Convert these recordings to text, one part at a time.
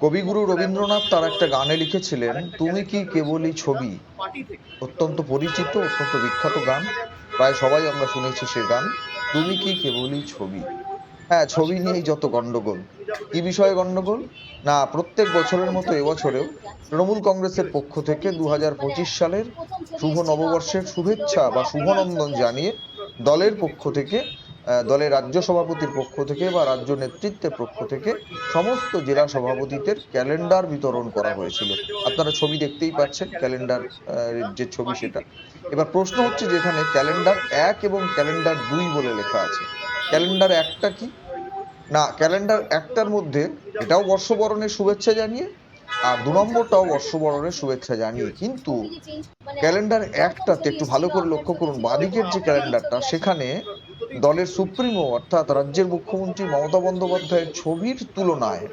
কবিগুরু রবীন্দ্রনাথ তার একটা গানে লিখেছিলেন তুমি কি কেবলই ছবি? অত্যন্ত পরিচিত অত্যন্ত বিখ্যাত গান। প্রায় সবাই আমরা শুনেছি সে গান তুমি কি কেবলই ছবি? হ্যাঁ ছবি নিয়েই যত গন্ডগোল কি বিষয়ে গন্ডগোল না প্রত্যেক বছরের মতো এবছরেও তৃণমূল কংগ্রেসের পক্ষ থেকে দু হাজার পঁচিশ সালের শুভ নববর্ষের শুভেচ্ছা বা শুভনন্দন জানিয়ে দলের পক্ষ থেকে দলের রাজ্য সভাপতির পক্ষ থেকে বা রাজ্য নেতৃত্বের পক্ষ থেকে সমস্ত জেলা সভাপতিদের ক্যালেন্ডার বিতরণ করা হয়েছিল। আপনারা ছবি দেখতেই পাচ্ছেন, ক্যালেন্ডার যে ছবি সেটা। এবার প্রশ্ন হচ্ছে যেখানে ক্যালেন্ডার এক এবং ক্যালেন্ডার দুই বলে লেখা আছে। ক্যালেন্ডার একটা কি? না, ক্যালেন্ডার একটার মধ্যে এটাও বর্ষবরণের শুভেচ্ছা জানিয়ে আর দু নম্বরটাও বর্ষবরণের শুভেচ্ছা জানিয়ে। কিন্তু ক্যালেন্ডার একটাতে একটু ভালো করে লক্ষ্য করুন বাদিকের যে ক্যালেন্ডারটা, সেখানে দলের সুপ্রিমো, অর্থাৎ রাজ্যের মুখ্যমন্ত্রী মমতা বন্দ্যোপাধ্যায়ের ছবির তুলনায়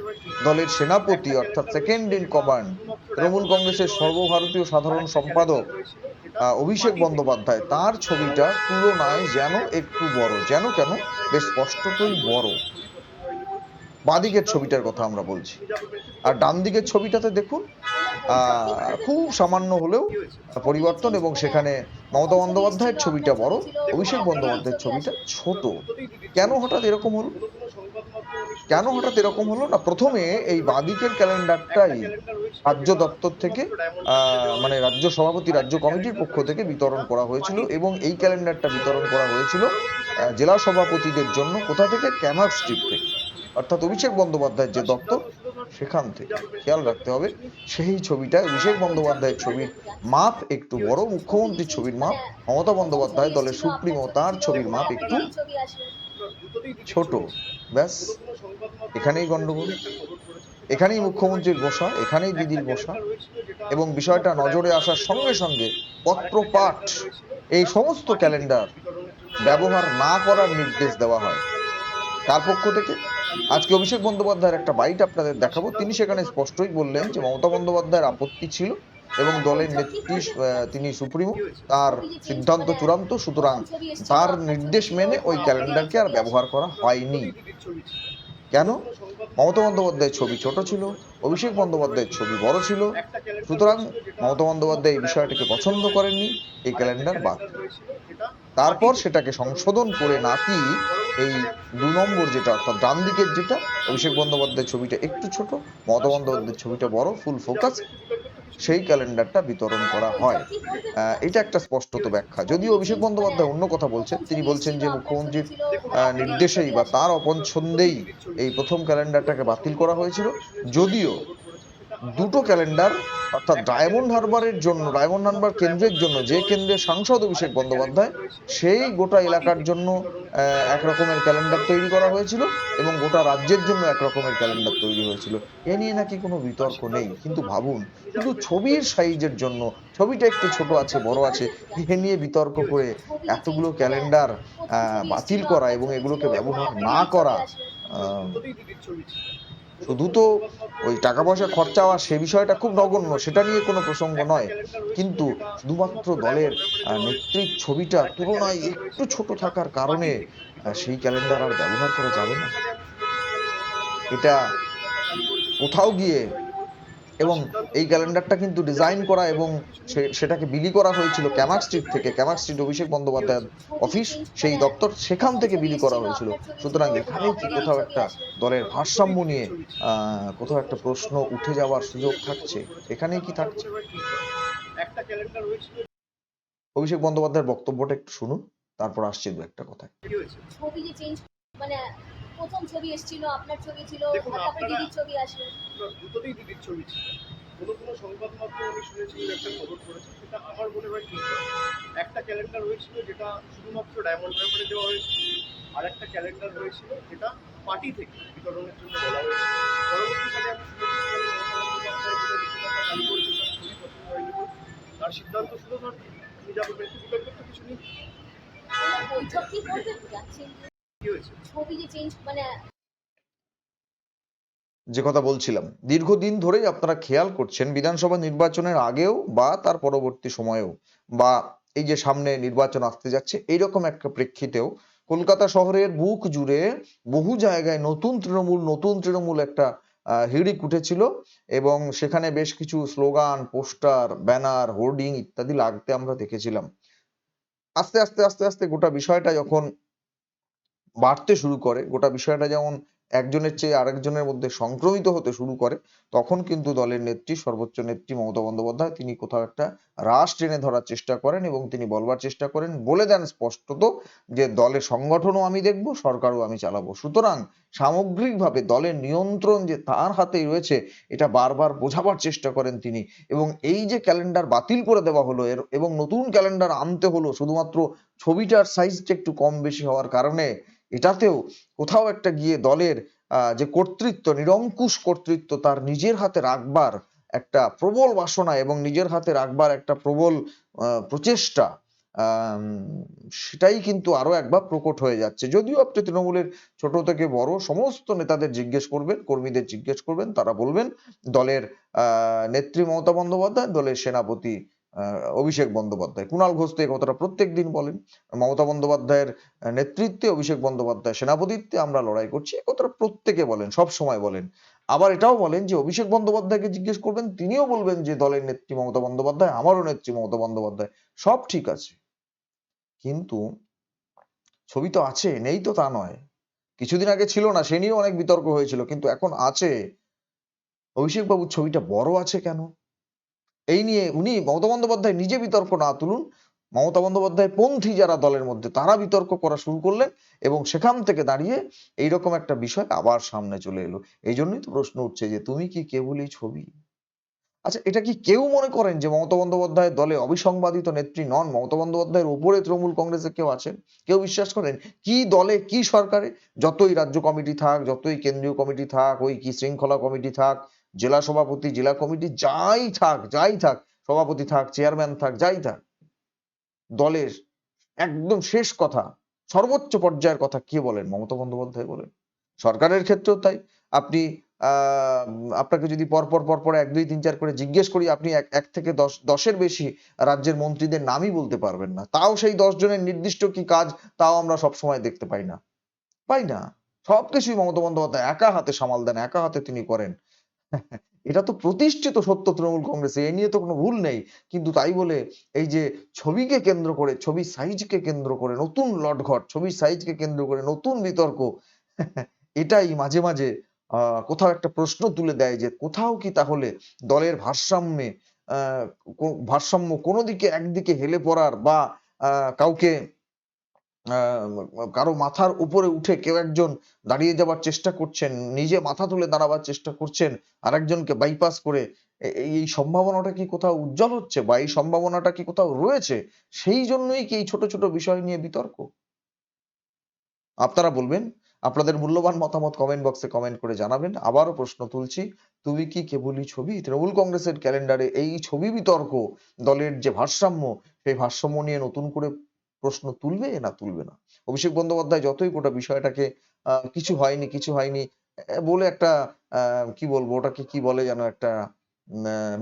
দলের সেনাপতি, অর্থাৎ সেকেন্ড ইন কমান্ড তৃণমূল কংগ্রেসের সর্বভারতীয় সাধারণ সম্পাদক অভিষেক বন্দ্যোপাধ্যায়, তার ছবিটা তুলনায় যেন একটু বড়। যেন কেন? বেশ স্পষ্টতই বড়। বাদিকের ছবিটার কথা আমরা বলছি। আর ডান দিকের ছবিটাতে দেখুন খুব সামান্য হলেও পরিবর্তন এবং সেখানে মমতা বন্দ্যোপাধ্যায়ের ছবিটা বড়, অভিষেক বন্দ্যোপাধ্যায়ের ছবিটা ছোট। কেন হঠাৎ এরকম হলো? কেন হঠাৎ এরকম হলো না? প্রথমে এই বাদিকের ক্যালেন্ডারটাই রাজ্য দপ্তর থেকে মানে রাজ্য সভাপতি, রাজ্য কমিটির পক্ষ থেকে বিতরণ করা হয়েছিল এবং এই ক্যালেন্ডারটা বিতরণ করা হয়েছিল জেলা সভাপতিদের জন্য কোথা থেকে? ক্যামার স্ট্রিট থেকে। অর্থাৎ অভিষেক বন্দ্যোপাধ্যায়ের যে দপ্তর, সেখান থেকে। খেয়াল রাখতে হবে, সেই ছবিটা অভিষেক বন্দ্যোপাধ্যায়ের ছবির মাপ একটু বড়, মুখ্যমন্ত্রীর ছবির মাপ, মমতা বন্দ্যোপাধ্যায় দলের সুপ্রিমো, তার ছবির মাপ একটু ছোট। ব্যাস, এখানেই গন্ডগোল এখানেই মুখ্যমন্ত্রীর বসা এখানেই দিদির বসা এবং বিষয়টা নজরে আসার সঙ্গে সঙ্গে পত্রপাঠ, এই সমস্ত ক্যালেন্ডার ব্যবহার না করার নির্দেশ দেওয়া হয়। কার পক্ষ থেকে? আজকে অভিষেক বন্দ্যোপাধ্যায়ের একটা বাইট আপনাদের দেখাবো। তিনি সেখানে স্পষ্টই বললেন যে মমতা বন্দ্যোপাধ্যায়ের আপত্তি ছিল এবং দলের নেত্রী তিনি সুপ্রিমো, তার সিদ্ধান্ত চূড়ান্ত, সুতরাং তার নির্দেশ মেনে ওই ক্যালেন্ডারকে আর ব্যবহার করা হয়নি। কেন? মমতা বন্দ্যোপাধ্যায়ের ছবি ছোট ছিল, অভিষেক বন্দ্যোপাধ্যায়ের ছবি বড় ছিল। সুতরাং মমতা বন্দ্যোপাধ্যায় এই বিষয়টিকে পছন্দ করেননি, এই ক্যালেন্ডার বাদ। তারপর সেটাকে সংশোধন করে নাকি এই দু নম্বর যেটা, অর্থাৎ ডান দিকের যেটা, অভিষেক বন্দ্যোপাধ্যায়ের ছবিটা একটু ছোট, মমতা বন্দ্যোপাধ্যায়ের ছবিটা বড় ফুল ফোকাস সেই ক্যালেন্ডারটা বিতরণ করা হয়। এটা একটা স্পষ্টত ব্যাখ্যা। যদিও অভিষেক বন্দ্যোপাধ্যায় অন্য কথা বলছেন, তিনি বলছেন যে মুখ্যমন্ত্রীর নির্দেশেই বা তার অপছন্দেই এই প্রথম ক্যালেন্ডারটাকে বাতিল করা হয়েছিল। যদিও দুটো ক্যালেন্ডার, অর্থাৎ ডায়মন্ড হারবারের জন্য, ডায়মন্ড হারবার কেন্দ্রের জন্য, যে কেন্দ্রের সাংসদ অভিষেক বন্দ্যোপাধ্যায়, সেই গোটা এলাকার জন্য এক রকমের ক্যালেন্ডার তৈরি করা হয়েছিল এবং গোটা রাজ্যের জন্য এক রকমের ক্যালেন্ডার তৈরি হয়েছিল। এ নিয়ে নাকি কোনো বিতর্ক নেই, কিন্তু ভাবুন, শুধু ছবির সাইজের জন্য, ছবিটা একটু ছোট আছে, বড় আছে, এ নিয়ে বিতর্ক করে এতগুলো ক্যালেন্ডার বাতিল করা এবং এগুলোকে ব্যবহার না করা শুধু তো ওই টাকা পয়সা খরচা হওয়া সে বিষয়টা খুব নগণ্য, সেটা নিয়ে কোনো প্রসঙ্গ নয়। কিন্তু শুধুমাত্র দলের নেত্রীর ছবিটা তুলনায় একটু ছোট থাকার কারণে সেই ক্যালেন্ডার আর ব্যবহার করা যাবে না। এটা কোথাও গিয়ে এবং এই ক্যালেন্ডারটা কিন্তু ডিজাইন করা এবং সেটাকে বিলি করা হয়েছিল ক্যামাক স্ট্রিট থেকে ক্যামাক স্ট্রিট অভিষেক বন্দ্যোপাধ্যায়ের অফিস সেই দপ্তর সেখান থেকে বিলি করা হয়েছিল। সুতরাং এখানে কি কোথাও একটা দলের ভারসাম্য নিয়ে কোথাও একটা প্রশ্ন উঠে যাওয়ার সুযোগ থাকছে? এখানেই কি থাকছে? অভিষেক বন্দ্যোপাধ্যায়ের বক্তব্যটা একটু শুনুন, তারপর আসছে দু একটা কথা ছবি যে চেঞ্জ মানে প্রথম ছবি এসেছিল আপনার ছবি ছিল তারপরে দিদির ছবি আসলো। দুটোতেই দিদির ছবি ছিল। কোনো কোনো সংবাদ মাধ্যমে আমি শুনেছি যে একটা খবর করেছে সেটা আমার মনে হয় ঠিক। একটা ক্যালেন্ডার হয়েছিল যেটা শুধুমাত্র ডায়মন্ড হারবারে দেওয়া হয়েছিল আর একটা ক্যালেন্ডার হয়েছিল যেটা পার্টি থেকে বিতরণের জন্য বলা হয়েছিল। পরবর্তীকালে আমি তার সিদ্ধান্ত শুধু ধর তুমি যাবে বিতর্ক তো কিছু নেই। বৈঠক কি করবে যাচ্ছেন কি হয়েছে ছবি যে চেঞ্জ মানে যে কথা বলছিলাম দীর্ঘদিন ধরেই আপনারা খেয়াল করছেন বিধানসভা নির্বাচনের আগেও বা তার পরবর্তী সময়েও বা এই যে সামনে নির্বাচন আসতে যাচ্ছে এইরকম একটা প্রেক্ষিতেও কলকাতা শহরের বুক জুড়ে বহু জায়গায় নতুন তৃণমূল নতুন তৃণমূল একটা আহ, হিড়িক উঠেছিল এবং সেখানে বেশ কিছু স্লোগান পোস্টার ব্যানার হোর্ডিং ইত্যাদি লাগতে আমরা দেখেছিলাম। আস্তে আস্তে আস্তে আস্তে গোটা বিষয়টা যখন বাড়তে শুরু করে, গোটা বিষয়টা যেমন একজনের চেয়ে আরেকজনের মধ্যে সংক্রমিত হতে শুরু করে, তখন কিন্তু দলের নেত্রী, সর্বোচ্চ নেত্রী মমতা বন্দ্যোপাধ্যায় তিনি কোথাও একটা রাশ টেনে ধরার চেষ্টা করেন এবং তিনি বলবার চেষ্টা করেন, বলে দেন স্পষ্টত যে দলের সংগঠনও আমি দেখব, সরকারও আমি চালাবো। সুতরাং সামগ্রিকভাবে দলের নিয়ন্ত্রণ যে তার হাতেই রয়েছে, এটা বারবার বোঝাবার চেষ্টা করেন তিনি এবং এই যে ক্যালেন্ডার বাতিল করে দেওয়া হলো এর এবং নতুন ক্যালেন্ডার আনতে হলো, শুধুমাত্র ছবিটার সাইজটা একটু কম বেশি হওয়ার কারণে এটাতেও কোথাও একটা গিয়ে দলের যে কর্তৃত্ব, নিরঙ্কুশ কর্তৃত্ব তার নিজের হাতে রাখবার একটা প্রবল বাসনা এবং নিজের হাতে রাখবার একটা প্রবল প্রচেষ্টা সেটাই কিন্তু আরও একবার প্রকট হয়ে যাচ্ছে। যদিও আপনি তৃণমূলের ছোট থেকে বড় সমস্ত নেতাদের জিজ্ঞেস করবেন, কর্মীদের জিজ্ঞেস করবেন, তারা বলবেন, দলের নেত্রী মমতা বন্দ্যোপাধ্যায়, দলের সেনাপতি অভিষেক বন্দ্যোপাধ্যায়। কুণাল ঘোষ তো কথাটা প্রত্যেক দিন বলেন। মমতা বন্দ্যোপাধ্যায়ের নেতৃত্বে অভিষেক বন্দ্যোপাধ্যায় সেনাপতিত্বে আমরা লড়াই করছি, এই কথাটা প্রত্যেকে বলেন, সব সময় বলেন। আবার এটাও বলেন যে অভিষেক বন্দ্যোপাধ্যায়কে জিজ্ঞেস করবেন, তিনিও বলবেন যে দলের নেত্রী মমতা বন্দ্যোপাধ্যায়, আমারও নেত্রী মমতা বন্দ্যোপাধ্যায়, সব ঠিক আছে। কিন্তু ছবি তো আছে, নেই তো তা নয়। কিছুদিন আগে ছিল না, সে নিয়েও অনেক বিতর্ক হয়েছিল, কিন্তু এখন আছে। অভিষেক বাবুর ছবিটা বড় আছে কেন? এই নিয়ে উনি মমতা বন্দ্যোপাধ্যায় নিজে বিতর্ক না তুলুন। মমতা বন্দ্যোপাধ্যায় পন্থী যারা দলের মধ্যে, তারা বিতর্ক করা শুরু করলেন এবং সেখান থেকে দাঁড়িয়ে এইরকম একটা বিষয় আবার সামনে চলে এলো। এই জন্যই তো প্রশ্ন উঠছে যে, তুমি কি কেবলই ছবি? আচ্ছা এটা কি কেউ মনে করেন যে, মমতা বন্দ্যোপাধ্যায় দলে অবিসংবাদিত নেত্রী নন? মমতা বন্দ্যোপাধ্যায়ের উপরে তৃণমূল কংগ্রেসে কেউ আছেন? কেউ বিশ্বাস করেন? কি দলে, কি সরকারে? যতই রাজ্য কমিটি থাক, যতই কেন্দ্রীয় কমিটি থাক, ওই কি শৃঙ্খলা কমিটি থাক জেলা সভাপতি, জেলা কমিটি, যাই থাক যাই থাক, সভাপতি থাক চেয়ারম্যান থাক, যাই থাক, দলের একদম শেষ কথা, সর্বোচ্চ পর্যায়ের কথা কে বলেন? মমতা বন্দ্যোপাধ্যায় বলেন। সরকারের ক্ষেত্রেও তাই। আপনি আপনাকে যদি পরপর পরপর এক, দুই, তিন, চার করে জিজ্ঞেস করি, আপনি এক এক থেকে দশ, দশের বেশি রাজ্যের মন্ত্রীদের নামই বলতে পারবেন না। তাও সেই দশ জনের নির্দিষ্ট কি কাজ, তাও আমরা সব সময় দেখতে পাই না। পাই না। সবকিছুই মমতা বন্দ্যোপাধ্যায় একা হাতে সামাল দেন, একা হাতে তিনি করেন। এটা তো প্রতিষ্ঠিত সত্য তৃণমূল কংগ্রেসে, এ নিয়ে তো কোনো ভুল নেই। কিন্তু তাই বলে এই যে ছবিকে কেন্দ্র করে, ছবির সাইজকে কেন্দ্র করে, নতুন লটঘট, ছবির সাইজকে কেন্দ্র করে, নতুন বিতর্ক, এটাই মাঝে মাঝে কোথাও একটা প্রশ্ন তুলে দেয় যে কোথাও কি তাহলে দলের ভারসাম্যে ভারসাম্য কোনো দিকে একদিকে হেলে পড়ার বা কাউকে কারও মাথার উপরে উঠে কেউ একজন দাঁড়িয়ে যাবার চেষ্টা করছেন, নিজে মাথা তুলে দাঁড়াবার চেষ্টা করছেন আর একজনকে বাইপাস করে এই সম্ভাবনাটা কি কোথাও উজ্জ্বল হচ্ছে বা এই সম্ভাবনাটা কি কোথাও রয়েছে? সেই জন্যই কি এই ছোট ছোট বিষয় নিয়ে বিতর্ক? আপনারা বলবেন, আপনাদের মূল্যবান মতামত কমেন্ট বক্সে কমেন্ট করে জানাবেন, আবারও প্রশ্ন তুলছি, তুমি কি কেবলই ছবি? তৃণমূল কংগ্রেসের ক্যালেন্ডারে এই ছবি বিতর্ক, দলের যে ভারসাম্য, সেই ভারসাম্য নিয়ে নতুন করে প্রশ্ন তুলবে না তুলবে না। অভিষেক বন্দ্যোপাধ্যায় যতই গোটা বিষয়টাকে কিছু হয়নি কিছু হয়নি বলে একটা কি বলব, ওটাকে কি বলে যেন একটা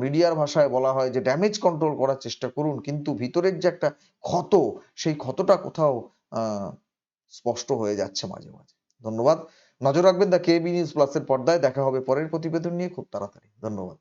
মিডিয়ার ভাষায় বলা হয় যে ড্যামেজ কন্ট্রোল করার চেষ্টা করুন, কিন্তু ভিতরের যে একটা ক্ষত, সেই ক্ষতটা কোথাও স্পষ্ট হয়ে যাচ্ছে মাঝে মাঝে। ধন্যবাদ। নজর রাখবেন দ্য কেবি নিউজ প্লাসের পর্দায়। দেখা হবে পরের প্রতিবেদন নিয়ে খুব তাড়াতাড়ি। ধন্যবাদ।